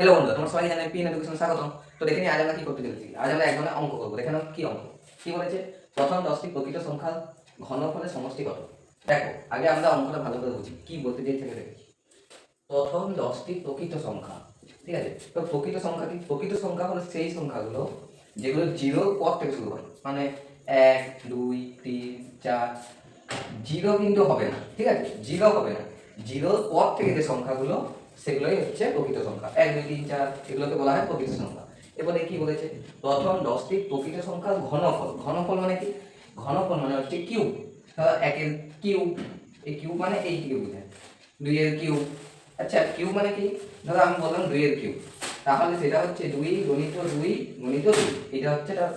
Hello বন্ধু, তোমার সবাই জানে পিন এডুকেশন স্বাগতম। তো দেখে নিই আজ আমরা কি করতে চলেছি? আজ আমরা এক ধরনের অঙ্ক করব দেখে নাও কি অঙ্ক? কি বলেছে? প্রথম দশটি প্রকৃত সংখ্যা ঘনফলের সমষ্টি কত? দেখো, আগে আমরা অঙ্কটা ভালো করে বুঝি, কি বলতে চাই থেকে দেখি। প্রথম দশটি প্রকৃত সংখ্যা, ঠিক আছে? তো প্রকৃত সংখ্যা কি? প্রকৃত সংখ্যা হলো সেই সংখ্যাগুলো যেগুলো জিরো পর থেকে শুরু হয় মানে এক, দুই, তিন, চার জিরো কিন্তু হবে না, ঠিক আছে? জিরো হবে না। জিরোর পর থেকে যে সংখ্যাগুলো, সেগুলোই হচ্ছে প্রকৃত সংখ্যা। এক, দুই, তিন, চার, এগুলোকে বলা হয় প্রকৃত সংখ্যা। এবারে কি বলেছে? প্রথম দশটি প্রকৃত সংখ্যার ঘনফল। ঘনফল মানে কি? ঘনফল মানে হচ্ছে কিউব। একের কিউব, এই কিউব মানে এই কিউব দুইয়ের কিউব। আচ্ছা কিউব মানে কি? ধরো আমি বললাম দুইয়ের কিউব। তাহলে সেটা হচ্ছে দুই গণিত দুই গণিত দুই। এটা হচ্ছে তার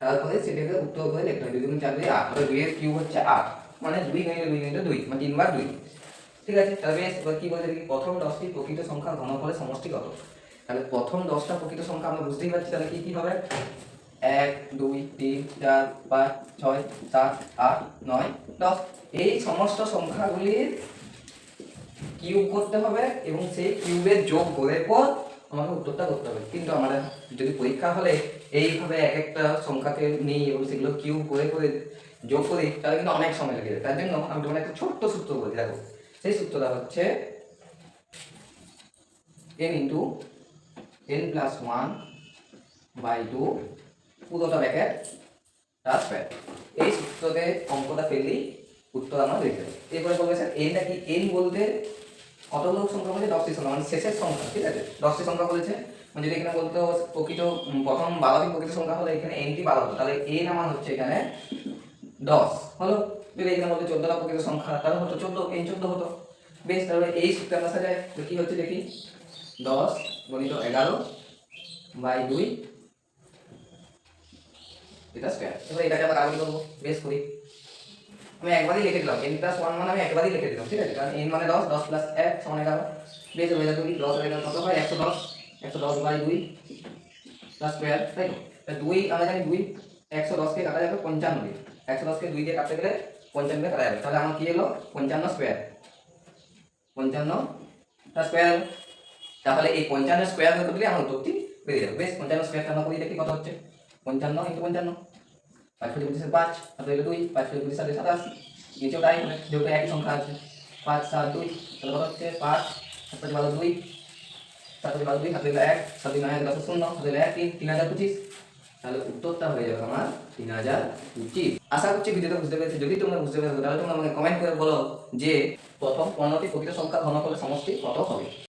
তারপরে সেটাকে উত্তর করে লিখতে হবে। দুই চার দুই আট। দুইয়ের কিউব হচ্ছে আট। মানে দুই গণিত দুই গণিত দুই মানে তিনবার দুই। ঠিক আছে? এবার কি বলছে দেখি, প্রথম দশটি প্রকৃত সংখ্যা ঘনফলের সমষ্টি কত? তাহলে প্রথম দশটা প্রকৃত সংখ্যা আমরা বুঝতেই পারছি, তাহলে কি কি হবে? এক, দুই, তিন, চার, পাঁচ, ছয়, সাত, আট, নয়, দশ। এই সমস্ত সংখ্যাগুলির কিউব করতে হবে এবং সেই কিউবের যোগ করে পর আমাকে উত্তরটা করতে হবে। কিন্তু আমাদের যদি পরীক্ষা হলে এইভাবে এক একটা সংখ্যাকে নিই এবং সেগুলো কিউব করে করে যোগ তাহলে কিন্তু অনেক সময় লেগে যায়। তার জন্য আমি তোমার একটা ছোট্ট সূত্র বলি দেখো। সেই সূত্রটা হচ্ছে n into n plus one by two পুরোটা ব্যাকেট তার স্কোয়ার এই সূত্রতে অঙ্কটা ফেললেই উত্তর আমরা দেখতে পাই এরপরে বলবে, স্যার এনটা কি এন বলতে কতগুলো সংখ্যা বলছে? দশটি সংখ্যা মানে শেষের সংখ্যা, ঠিক আছে? দশটি সংখ্যা বলেছে। মানে যদি এখানে বলতো প্রকৃত, প্রথম বারোটি প্রকৃত সংখ্যা হলে এখানে এনটি বারো হতো। তাহলে এন আমার হচ্ছে এখানে দশ, হলো? যদি এখানে বলতো চোদ্দটা প্রকৃত সংখ্যা, তাহলে হতো চোদ্দ এন চোদ্দ হতো। বেশ, তাহলে এই সূত্রে আমরা সাজাই, তো কি হচ্ছে দেখি? দশ গণিত এগারো বাই দুই, এটা স্কোয়ার এবার এটাকে আমরা কাগজ করব, বেশ করি। আমি একবারই লিখে দিলাম এন প্লাস ওয়ান মানে আমি একবারই লিখে দিলাম, ঠিক আছে? কারণ এন মানে দশ দশ প্লাস এক সমান এগারো। বেশ হয়ে যাবে দশ গেল কত হয়? একশো দশ একশো দশ বাই দুই প্লাস স্কোয়ার তাই তা? দুই, আমরা জানি দুই, একশো দশকে কাটা যাবে পঞ্চান্ন দিয়ে একশো দশকে দুই দিয়ে কাটতে গেলে পঞ্চান্ন কাটা যাবে। তাহলে আমার কি এলো? পঞ্চান্ন স্কোয়ার পঞ্চান্ন স্কোয়ার তাহলে এই পঞ্চান্ন স্কোয়ার করতে দিলে আমার উত্তরটি বেরিয়ে যাবে। বেশ, পঞ্চান্ন স্কোয়ারটা আমরা করি, দেখি কত হচ্ছে। পঞ্চান্ন ইন্টু পঞ্চান্ন। পাঁচ ফুটে পঁচিশে পাঁচ হাতে হলো দুই, পাঁচ ফুটে পঁচিশ সাথে সাতাশ। নিচেও তাই হবে যেহেতু একই সংখ্যা আছে। পাঁচ, সাত, দুই, তাহলে কত হচ্ছে? পাঁচ, সাত বারো দুই, সাত বারো দুই হলো এক, সাত নয় দশ শূন্য হলো এক, তিন তিন হাজার পঁচিশ। তাহলে উত্তরটা হয়ে যাবে আমার তিন হাজার পঁচিশ আশা করছি ভিডিওটা বুঝতে পেরেছি। যদি তোমরা বুঝতে পেরেছ, তাহলে তোমরা আমাকে কমেন্ট করে বলো যে প্রথম পনেরোটি প্রকৃত সংখ্যা করে সমষ্টি কত হবে।